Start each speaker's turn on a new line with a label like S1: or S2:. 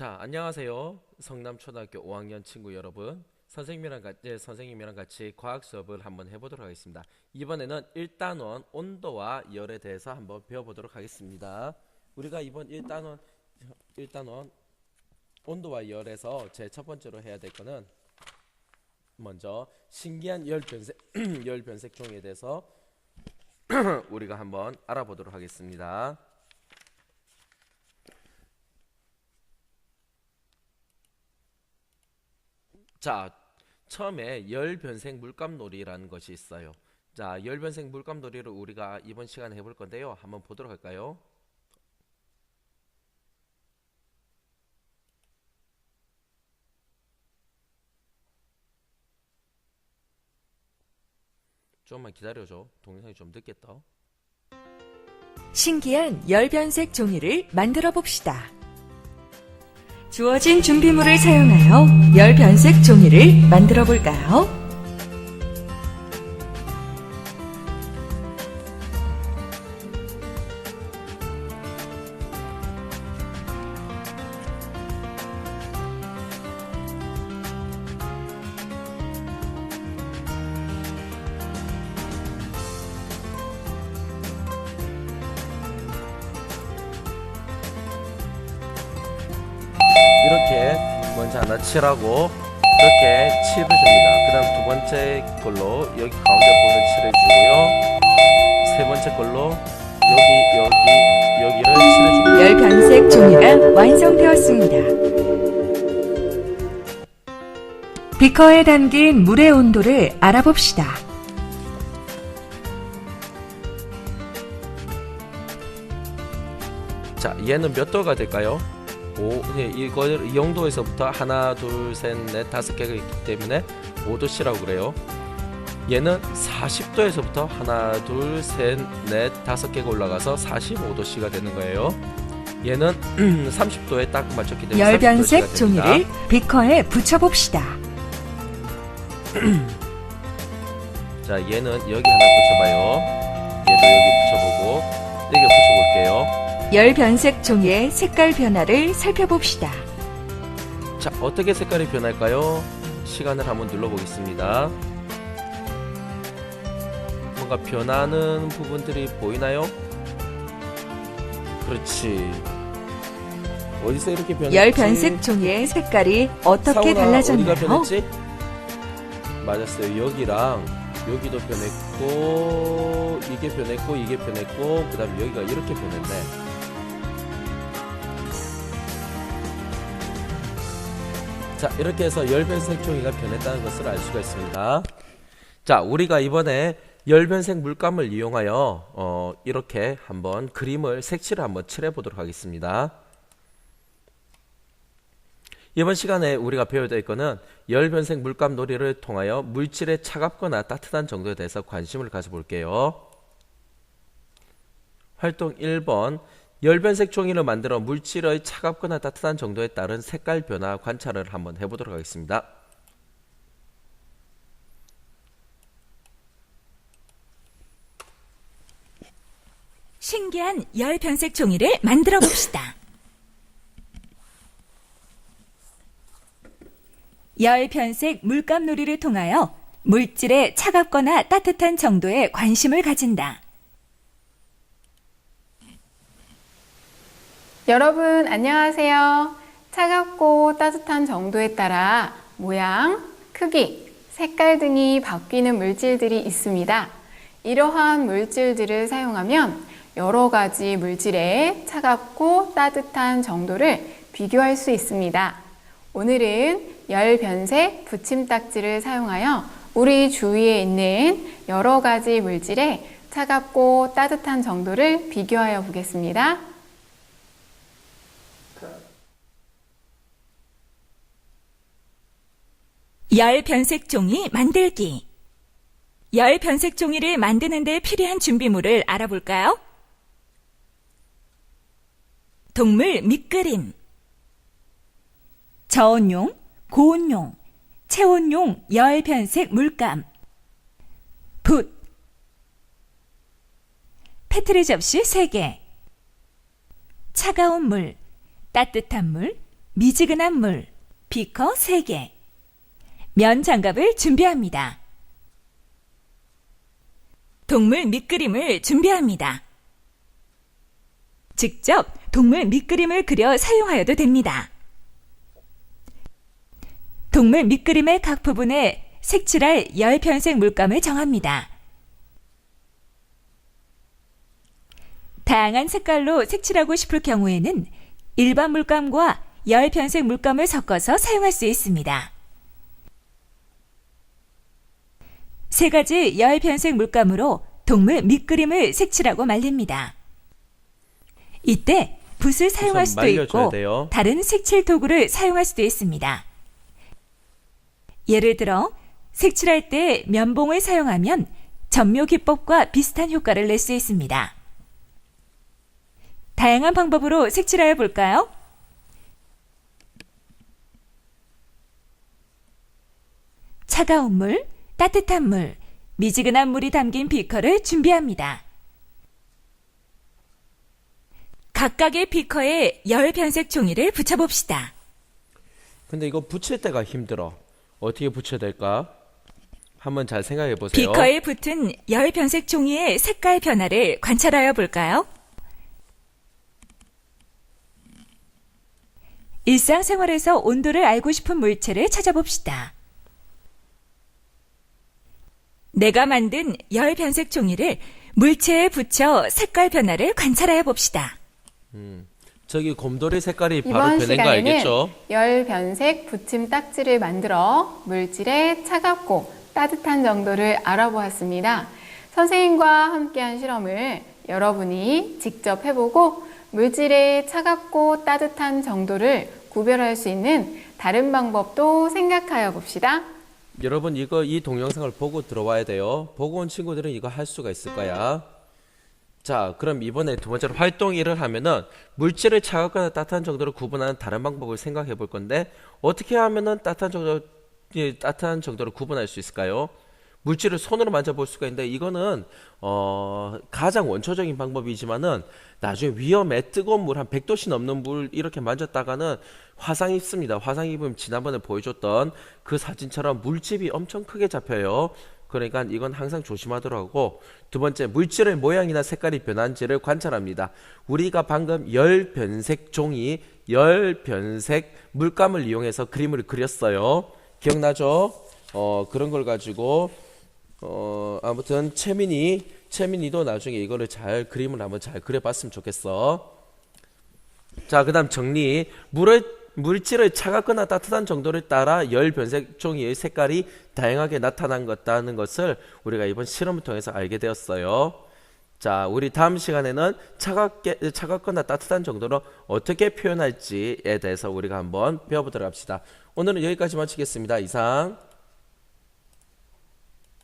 S1: 자, 안녕하세요. 성남초등학교 5학년 친구 여러분. 선생님이랑 같이, 예, 선생님이랑 같이 과학 수업을 한번 해보도록 하겠습니다. 이번에는 1단원 온도와 열에 대해서 한번 배워보도록 하겠습니다. 우리가 이번 1단원, 1단원 온도와 열에서 제 첫 번째로 해야 될 거는 먼저 신기한 열 변색, 열 변색 종에 대해서 우리가 한번 알아보도록 하겠습니다. 자, 처음에 열 변색 물감놀이라는 것이 있어요. 자, 열 변색 물감놀이를 우리가 이번 시간에 해볼 건데요. 한번 보도록 할까요? 조금만 기다려줘. 동영상이 좀 떠.
S2: 신기한 열변색 종이를 만들어 봅시다. 주어진 준비물을 사용하여 열 변색 종이를 만들어 볼까요?
S1: 하나 칠하고 이렇게 칠을 줍니다. 그 다음 두 번째 걸로 여기 가운데 부분을 칠해주고요. 세 번째 걸로 여기 여기 여기를 칠해줍니다.
S2: 열 변색 종이가 완성되었습니다. 비커에 담긴 물의 온도를 알아봅시다.
S1: 자, 얘는 몇 도가 될까요? 오, 예, 이거 이 정도에서부터 하나, 둘, 셋, 넷, 다섯 개가 있기 때문에 5도씨라고 그래요. 얘는 40도에서부터 하나, 둘, 셋, 넷, 다섯 개가 올라가서 45도씨가 되는 거예요. 얘는 30도에 딱 맞췄기 때문에 30도씨가
S2: 열변색. 종이를 비커에 붙여봅시다.
S1: 자, 얘는 여기 하나 붙여봐요. 얘도 여기 붙여보고 여기 붙여볼게요.
S2: 열 변색 종이의 색깔 변화를 살펴봅시다.
S1: 자, 어떻게 색깔이 변할까요? 시간을 한번 눌러보겠습니다. 뭔가 변하는 부분들이 보이나요? 그렇지. 어디서 이렇게 변했지?
S2: 열 변색 종이의 색깔이 어떻게
S1: 어디가
S2: 달라졌나요?
S1: 변했지? 맞았어요. 여기랑 여기도 변했고 이게 변했고 이게 변했고 그다음 여기가 이렇게 변했네. 자 이렇게 해서 열변색 종이가 변했다는 것을 알 수가 있습니다. 자 우리가 이번에 열변색 물감을 이용하여 어, 이렇게 한번 그림을 색칠을 한번 칠해 보도록 하겠습니다. 이번 시간에 우리가 배워야 될 거는 열변색 물감 놀이를 통하여 물질의 차갑거나 따뜻한 정도에 대해서 관심을 가져볼게요. 활동 1번 열변색 종이를 만들어 물질의 차갑거나 따뜻한 정도에 따른 색깔 변화 관찰을 한번 해보도록 하겠습니다.
S2: 신기한 열 변색 종이를 만들어 봅시다. 열 변색 물감놀이를 통하여 물질의 차갑거나 따뜻한 정도에 관심을 가진다.
S3: 여러분 안녕하세요. 차갑고 따뜻한 정도에 따라 모양, 크기, 색깔 등이 바뀌는 물질들이 있습니다. 이러한 물질들을 사용하면 여러 가지 물질의 차갑고 따뜻한 정도를 비교할 수 있습니다. 오늘은 열 변색 붙임딱지를 사용하여 우리 주위에 있는 여러 가지 물질의 차갑고 따뜻한 정도를 비교하여 보겠습니다.
S2: 열 변색 종이 만들기. 열 변색 종이를 만드는 데 필요한 준비물을 알아볼까요? 동물 밑그림. 저온용, 고온용, 체온용 열 변색 물감. 붓. 페트리 접시 3개. 차가운 물, 따뜻한 물, 미지근한 물, 비커 3개, 면 장갑을 준비합니다. 동물 밑그림을 준비합니다. 직접 동물 밑그림을 그려 사용하여도 됩니다. 동물 밑그림의 각 부분에 색칠할 열 변색 물감을 정합니다. 다양한 색깔로 색칠하고 싶을 경우에는 일반 물감과 열 변색 물감을 섞어서 사용할 수 있습니다. 세 가지 열 변색 물감으로 동물 밑그림을 색칠하고 말립니다. 이때 붓을 사용할 수도 있고
S1: 돼요.
S2: 다른 색칠 도구를 사용할 수도 있습니다. 예를 들어 색칠할 때 면봉을 사용하면 전묘 기법과 비슷한 효과를 낼 수 있습니다. 다양한 방법으로 색칠하여 볼까요? 차가운 물, 따뜻한 물, 미지근한 물이 담긴 비커를 준비합니다. 각각의 비커에 열 변색 종이를 붙여봅시다.
S1: 근데 이거 붙일 때가 힘들어. 어떻게 붙여야 될까? 한번 잘 생각해 보세요.
S2: 비커에 붙은 열 변색 종이의 색깔 변화를 관찰하여 볼까요? 일상생활에서 온도를 알고 싶은 물체를 찾아봅시다. 내가 만든 열 변색 종이를 물체에 붙여 색깔 변화를 관찰하여 봅시다.
S1: 저기 곰돌이 색깔이 바로
S3: 이번
S1: 변한 거
S3: 시간에는
S1: 알겠죠?
S3: 열 변색 붙임 딱지를 만들어 물질의 차갑고 따뜻한 정도를 알아보았습니다. 선생님과 함께한 실험을 여러분이 직접 해보고 물질의 차갑고 따뜻한 정도를 구별할 수 있는 다른 방법도 생각하여 봅시다.
S1: 여러분 이거 이 동영상을 보고 들어와야 돼요. 보고 온 친구들은 이거 할 수가 있을 거야. 자, 그럼 이번에 두 번째로 활동 1을 하면은 물질을 차갑거나 따뜻한 정도로 구분하는 다른 방법을 생각해 볼 건데 어떻게 하면은 따뜻한 정도 예, 따뜻한 정도로 구분할 수 있을까요? 물질을 손으로 만져볼 수가 있는데 이거는 어, 가장 원초적인 방법이지만은 나중에 위험해 뜨거운 물 한 100도씨 넘는 물 이렇게 만졌다가는 화상 입습니다. 화상 입으면 지난번에 보여줬던 그 사진처럼 물집이 엄청 크게 잡혀요. 그러니까 이건 항상 조심하도록 하고 두 번째 물질의 모양이나 색깔이 변한지를 관찰합니다. 우리가 방금 열 변색 종이 열 변색 물감을 이용해서 그림을 그렸어요. 기억나죠? 어 그런 걸 가지고 어 아무튼 채민이 채민이도 나중에 이거를 잘 그림을 한번 잘 그려봤으면 좋겠어. 자, 그다음 정리. 물을 물질의 차갑거나 따뜻한 정도를 따라 열 변색 종이의 색깔이 다양하게 나타난 것다는 것을 우리가 이번 실험을 통해서 알게 되었어요. 자, 우리 다음 시간에는 차갑게 차갑거나 따뜻한 정도로 어떻게 표현할지에 대해서 우리가 한번 배워보도록 합시다. 오늘은 여기까지 마치겠습니다. 이상.